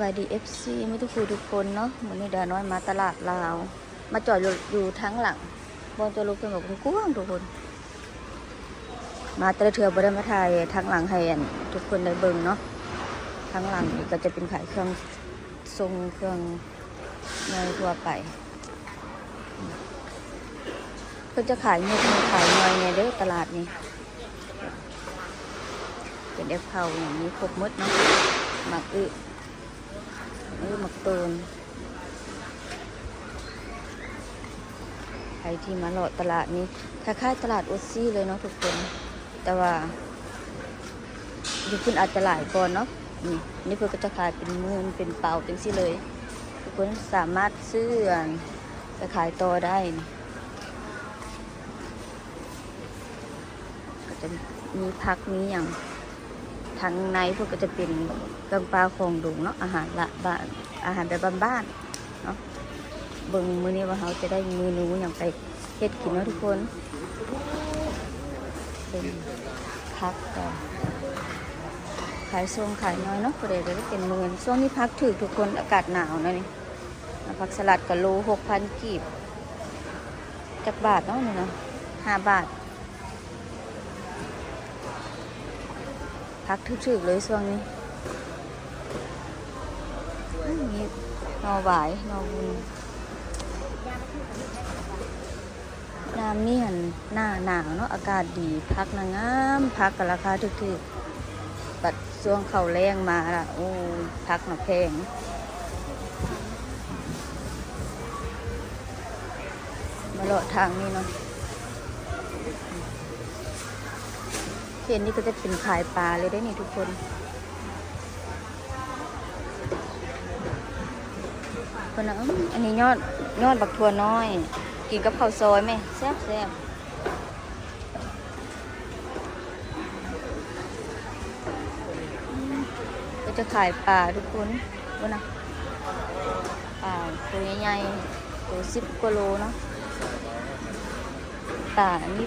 บายดี FC ไม่ทุกคนทุกคนเนาะวันนี้ดาน้อยมาตลาดลาว มาจอดอยู่อยู่ทั้งหลังบอลจะลุกเป็นแบบกว้างทุกคน มาแต่ละเทือบ่ได้มาถ่ายทั้งหลังให้อันทุกคนได้เบิ่งเนาะทั้งหลังก็จะเป็นขายเครื่องทรงเครื่องเนยทั่วไปเพื่อจะขายเงินขายเนยในเด้อตลาดนี้เป็นเอฟเขาอย่างนี้ครบมดเนาะหมักอึ หมักตูนใครที่มาหลอดตลาดนี้คล้ายๆตลาดโอซี่เลยเนาะทุกคน แต่ว่าอยู่ขึ้นอาจจะหลายก่อนเนาะนี่นี่เพื่อก็จะขายเป็นมืนเป็นเปล่าจังซี่เลย ทุกคนสามารถซื้อไปขายต่อได้ก็จะมีพักมีอย่าง ทางในพวกก็จะเป็นเครื่งปลาของดุงเนาะอาหารละบ้านอาหารแบบบ้านๆเนาะเบิ่งมื้อนี้ว่าเขาจะได้เมนูอย่างไปเฮ็ดกินเนาะทุกคนเป็นพักก็ขายทรงขายน้อยเนาะก็ได้ได้เป็นหมื่นช่วงนี้พักถือทุกคนอากาศหนาวนะนี่ผักสลัดกับโลหกพันกีบจักบาทเนาะนี่เนาะห้าบาท พักทึกๆเลยช่วงนี้อื้อมีหนอหวายนอบุญน้ำนี่หันหน้าหนาวเนาะอากาศดีพักนางงามพักกับราคาทึกๆปัดช่วงเข่าแรงมาละโอ้พักหนักแพงมาเลาะทางนี้เนาะ เห็นนี่ก็จะเป็นขายปลาเลยได้นี่ทุกคน คนนะอันนี้ยอดยอดบักทัวน้อย กินกับข้าวซอยไหมแซ่บแซ่บก็จะขายปลาทุกคนว่านะปลาตัวใหญ่ๆตัวสิบกว่าโลเนาะ ปลาอันนี้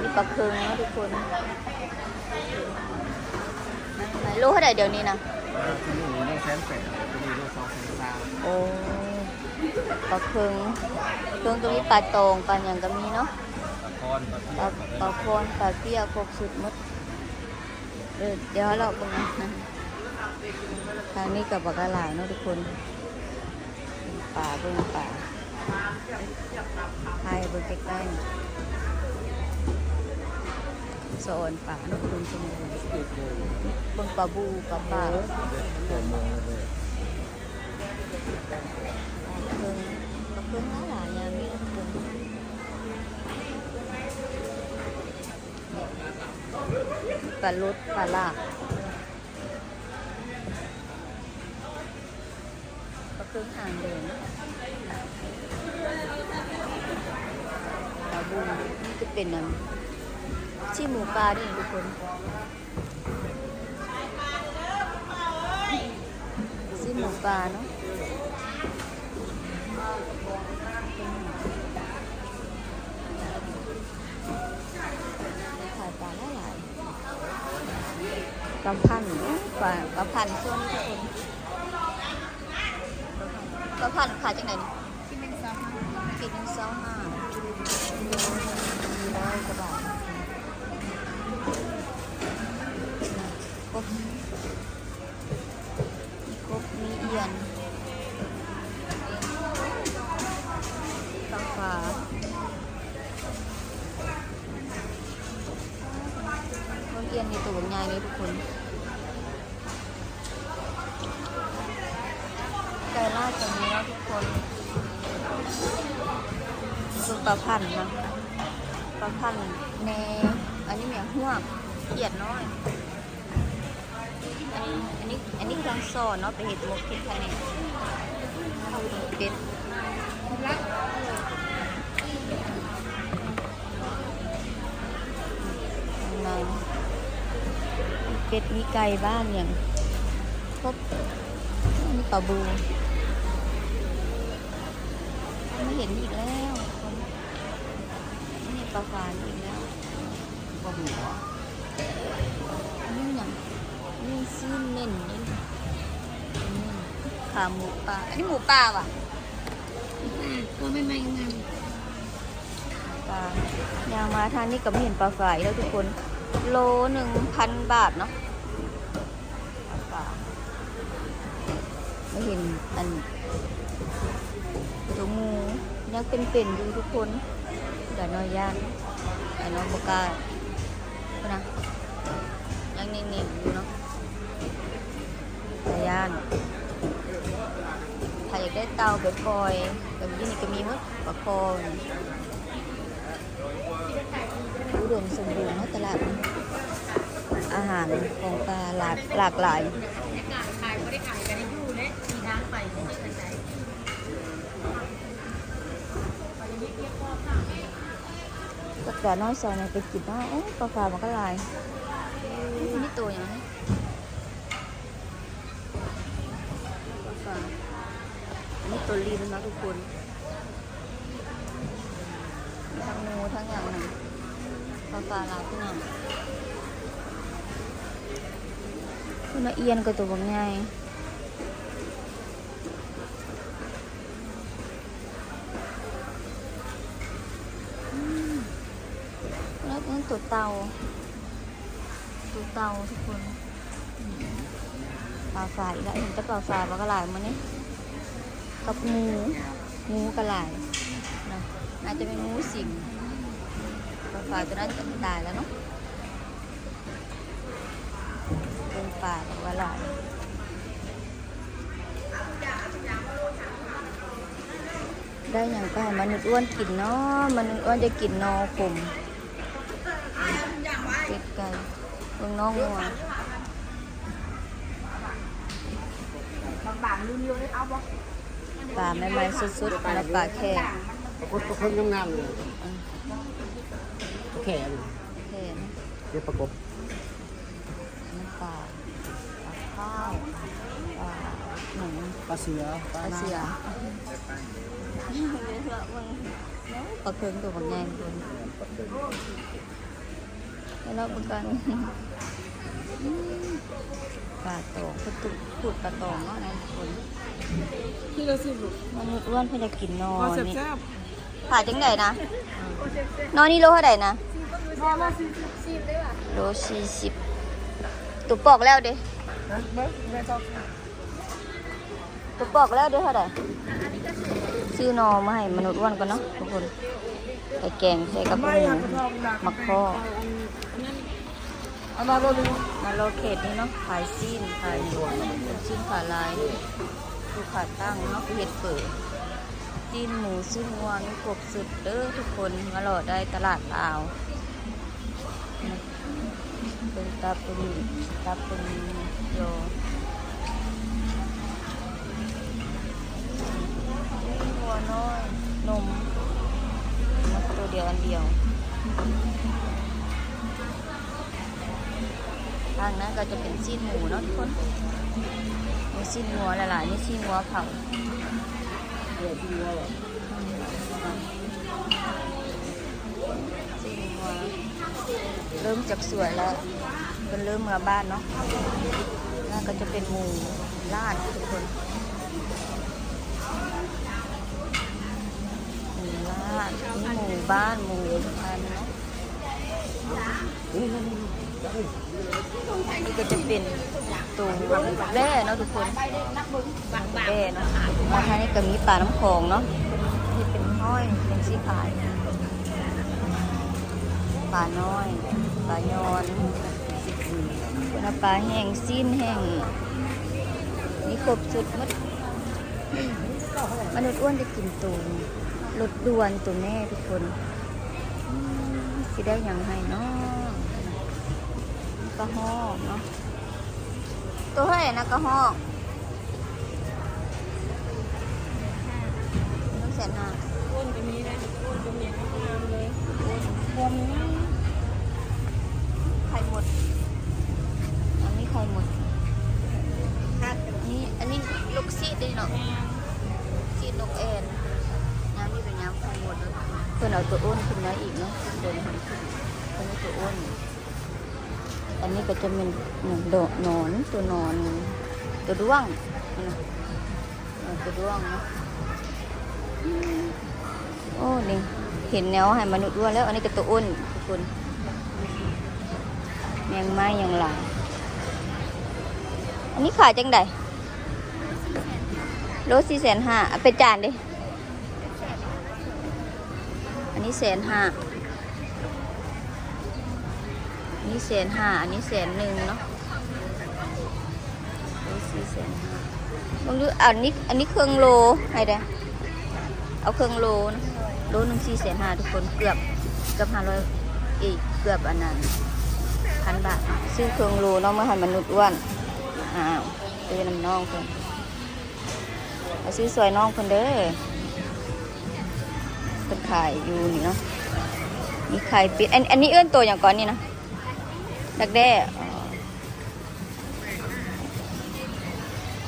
นี่ปลาเคืองเนาะทุกคนไหนโลเท่าไหร่เดี๋ยวนี้นะที่นี่ได้แสนแปดที่นี่ได้สองแสนสามโอ้ปลาเคืองเคืองก็มีปลาตองปลาอย่างก็มีเนาะตะพอนตะปเพีลายปลาตะโคนปลาเปี้ยครบสุดหมดเออเดี๋ยวเราเป็นไงทางนี้กับปลากระหลายเนาะทุกคนปลาเบิ่งปลา ให้เบิ่งใกล้ๆนี่โซนปลาเนาะคุณชมพูบิ่งปลาบูปลาปลาตัวเมืองเลยเพิ่งกับเพิ่งหลายอย่างนี้เพิ่งปลาลดปลาลาก็เพิ่งห่างเดิน นะปลาบูนี่จะเป็นอันชี่หมูปลาด้วยนี่ทุกคนชี่หมูปลาเนาะขายปลาหลายหลายปลาพันปลาปลาพันธุ์ช่วนทุกคนปลาพันขายจากไหนนี่ ห้าขีดหนึ่งสองห้าร้อยกว่าบาทกบกบมีเอียนปลาฟ้าต้นเอียนในตัวใหญ่เลยทุกคนไก่ล่าตัวนี้แล้วทุกคน คือปลาพันธ์นะปลาพันธุ์แนอันนี้เหมียหัวกเขียดน้อย อันนี้อันนี้อันนี้เครื่องซอเนาะไปเห็ดมกเห็ดคะแนนเป็ดเป็ดมีไก่บ้านอย่างครบมีปลาบูไม่เห็นอีกแล้ว ปลาฟานอีกแล้วก็หัวนี่อย่างนี่ซีนเน่นนี่ขาหมูป่าอันนี้หมูป่าว่ะตัวไม่ไม่งามปลายางมาทางนี้ก็ไม่เห็นปลาฝายแล้วทุกคน โลหนึ่งพันบาทเนาะปลาฝาไม่เห็นอันตัวงูยังเป็นๆอยู่ทุกคน เดี๋ยวน้อยานแต่น้องบกาพูดนะยังนิ่งๆอยู่เนาะแต่ย่านถ้าอยากได้เตาแบบคอยแบบนี้นี่ก็มีมั้ปลาคอนี่อุดมสมบูรณ์เนาะตลาดอาหารของปลาหลากหลากหลาย ขายไม่ได้ขายกันได้อยู่เลยมีทางไปไม่ใช่ใจ ก็แต่น้อยซอยเนี่ยไปกินเนาะโอ้ปลาฝามันก็หลายนี่ตัวอย่างนี้ปลาฝาอันนี้ตัวลินนะทุกคนมีทั้งงูทั้งอย่างหนึ่งปลาฝาหลายที่นั่นคุณละเอียนก็ตัวบางไง แล้วนั่น ตัวเตา ตัวเตาทุกคนปลาฝาอีกแล้วเห็นแต่ปลาฝาปลากระไหลมันนี่ยกับงูงูกระหลนะน่าจะเป็นงูสิงปลาฝาตัวนั้นจะตายแล้วเนาะเป็นปลาปลากระไหลได้อย่างก็ให้มนุษย์อ้วนกินเนาะมนุษย์อ้วนจะกินนอขม ไก่เบิ่งน้องงัวบางๆรุ่นๆเลยเอาบ่ปลาใหม่ๆสุดๆแล้วปลาแค่ปรากฏคนงามๆเลยแขนแค่นะเรียกประกบอันนี้ปลาปลาข้าวปลาหนูปลาเสือปลาเสือเดี๋ยวเถอะมึงเนาะปลาเคืองตัวบางแงงคน แล้วเราประกันปลาตองพุดตุพูดปลาตองเนาะนะทุกคนที่เราสิบลูกมนุษย์อ้วนเพื่อจะกินนอพอนนี่แซ่บผ่าจังไหนนะ นอนนี่โลเท่าไหร่นะๆพอมาสิบสิบได้ป่ะโลสี่สิบตุกปอกแล้วเด้นะเบิ้งแม่ชอบตุกปอกแล้วเด้เท่าไหร่ซื้อนอมาให้มนุษย์อ้วนก่อนเนาะทุกคนใส่แกงใส่กระปุกหมูหมักข้อ เอามาโรดูมาโลเขตนี่เนาะขายซีนขายซีนขาลายดูขาตั้งเนาะเห็ดเปิดจีนหมูซีนวัวมีครบสุดเด้อทุกคนมาหลดได้ตลาดลาวเป็นตาเป็นตาเป็นโยหัวน้อยนมนกตัวเดียวอันเดียวางนั้นก็จะเป็นซีนหมูเนาะทุกคนมีซีนหัวหลายๆนี่ซีนหัวเผาเพื่อที่ว่าซีนหัวเริ่มจากสวยแล้วเป็นเริ่มเมื่อบ้านเนาะนั่นก็จะเป็นหมูลาดทุกคนหมูลาดนี่หมูบ้านหมูอันเน นี่ก็จะเป็นตัวแร่เนาะทุกคนแร่เนาะแล้วทางนี้ก็มีปลาน้ำโขงเนาะที่เป็นห้อยเป็นสีขายปลาน้อยปลายอนเป็นปลาแห้งซีนแห้งนี่ครบสุดมดมนุษย์อ้วนจะกินตูนรถด่วนตัวแม่ทุกคนสิได้อย่างไรเนาะ กระหอกเนาะตัวเท่าไหร่นะกระหอกต้องแสนห้าอ้วนก็มีนะอ้วนก็มีข้าวงามเลยบวมไข่หมด อันนี้ไข่หมดอันนี้อันนี้ลูกซีดด้วยเนาะซีดนกแอนน้ำนี่เป็นน้ำไข่หมดเลยเพื่อนเอาตัวอ้วนขึ้นมาอีกเนาะเดินขึ้นเพื่อนตัวอ้วน อันนี้ก็จะเป็นโดดหนอนตัวนอน ตัวด้วงนะเอากระด้วงเนาะโอ้นี่เห็นแนวให้มนุษย์อ้วนแล้ว อันนี้ก็ตัวอ้นทุกคนแมงไม้ยังหลายอันนี้ขายจังไดโลสี่แสนห้าเอาไปจานดิอันนี้แสนห้า นี้แสนห้าอันนี้แสนหนึ่งเนาะสี่แสนห้าลองดูอันนี้อันนี้เครื่องโลให้ด้เอาเครื่องโลนะโลหนึ่งสี่แสนห้าทุกคนเกือบเกือบห้าร้อยอีกเกือบอันนั้นพันบาทซื้อเครื่องโลเน้องมาให้มนุษย์อ้วนอ้าวซื้อนำน้องเพิ่นเอาซื้อสวยน้องเพิ่นเด้อเป็นขายอยู่นี่เนาะมีไข่ปิดอันอันนี้เอื้อนตัวอย่างก่อนนี่นะ ดักแด้อ๋อ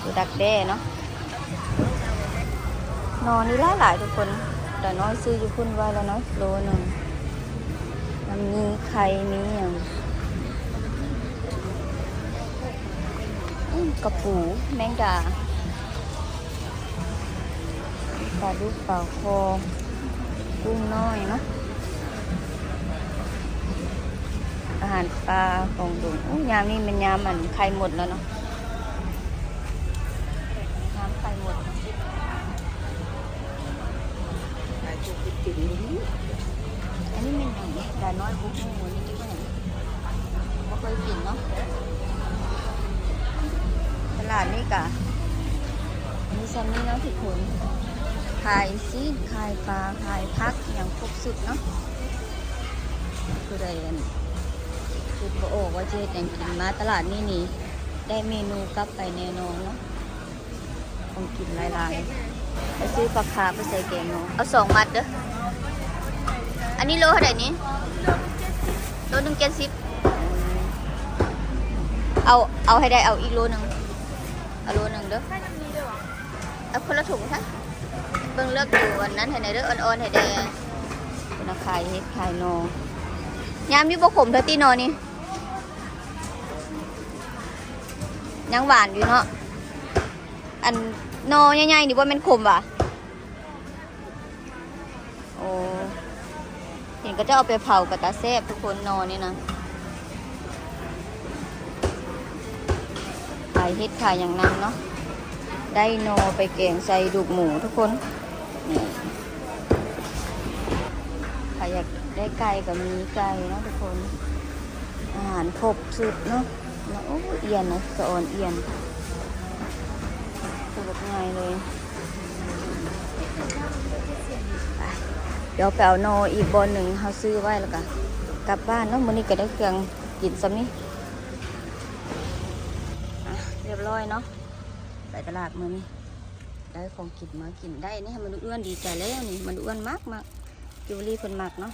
ตัวดักแด้เนาะนอนนี่หลายหลายทุกคน แต่น้อยซื้ออยู่พุ่นไว้แล้วเนาะโลหนึ่งมันมีไข่มีอย่างกระปูแมงดาปลาดุกเป่าคอกุ้งน้อยเนาะ อาหารปลาของดุงอู้ยามนี่มันยามมันไข่หมดแล้วเนาะยามไข่หมดอันนี้มันอย่างดาน้อยบุกหมูนี่ที่ว่าอย่างบ่เคยกินเนาะตลาดนี่กะมีซัมนี่เนาะทุกคนขายซีนขายปลาขายพักอย่างครบสุดเนาะคือได้อัน คือบ่โอ้ว่าจะเฮ็ดหยังกินมาตลาดนี่นี่ได้เมนูกลับไปแน่นอนเนาะของกินหลายๆไปซื้อปลาคาไปใส่แกงเนาะเอาสองมัดเด้ออันนี้โลเท่าไหร่นี้โลหนึ่งเจ็ดสิบเอาเอาให้ได้เอาอีกโลหนึ่งเอาโลหนึ่งเด้อเอาคนละถุงค่ะเบิ่งเลือกดูอันนั้นให้ไหนเด้ออ่อนๆให้ได้คุณขายเฮ็ดขายนอยามนี้บ่ขมเธอตีนอนี่ ยังหวานอยู่เนาะ อันนอใหญ่ๆนี่ว่ามันขมว่ะโอ้เห็นก็จะเอาไปเผากับตาแซบทุกคนนอนนี่นะขายเฮ็ดขายอย่างนั้นเนาะ ได้โนไปแกงใส่ดุกหมูทุกคน นี่ใครอยากได้ไก่ก็มีไก่เนาะทุกคน อาหารครบสุดเนาะ โอ้เอียนนะสะออนเอียนตัวแบง่ายเลยเดี๋ยวไปเอาโนอีกบอลหนึ่งเขาซื้อไว้แล้วกันกลับบ้านเนาะมื้อนี้ก็ได้เครื่องกินซ้ำนี่อะเรียบร้อยเนาะไปตลาดมื้อนี้ได้ของกินมากินได้นี่ให้มันอ้วนดีใจแล้วนี่มันอ้วนมากมากจิวเวลรี่เพิ่นมากเนาะ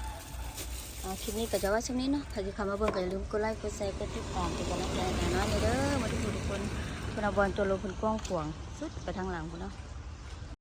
คลิปนี้ก็จะว่าช่วงนี้เนาะใครที่เข้ามาเบิ่งก็อย่าลืมกดไลค์ กดแชร์ กดติดตามเป็นกำลังใจให้น้อนี่เด้อมาทุกคนทุกคนคุณอาบอลตัวโลเพิ่นกล้องขวางสุดไปทางหลังคุณเนาะ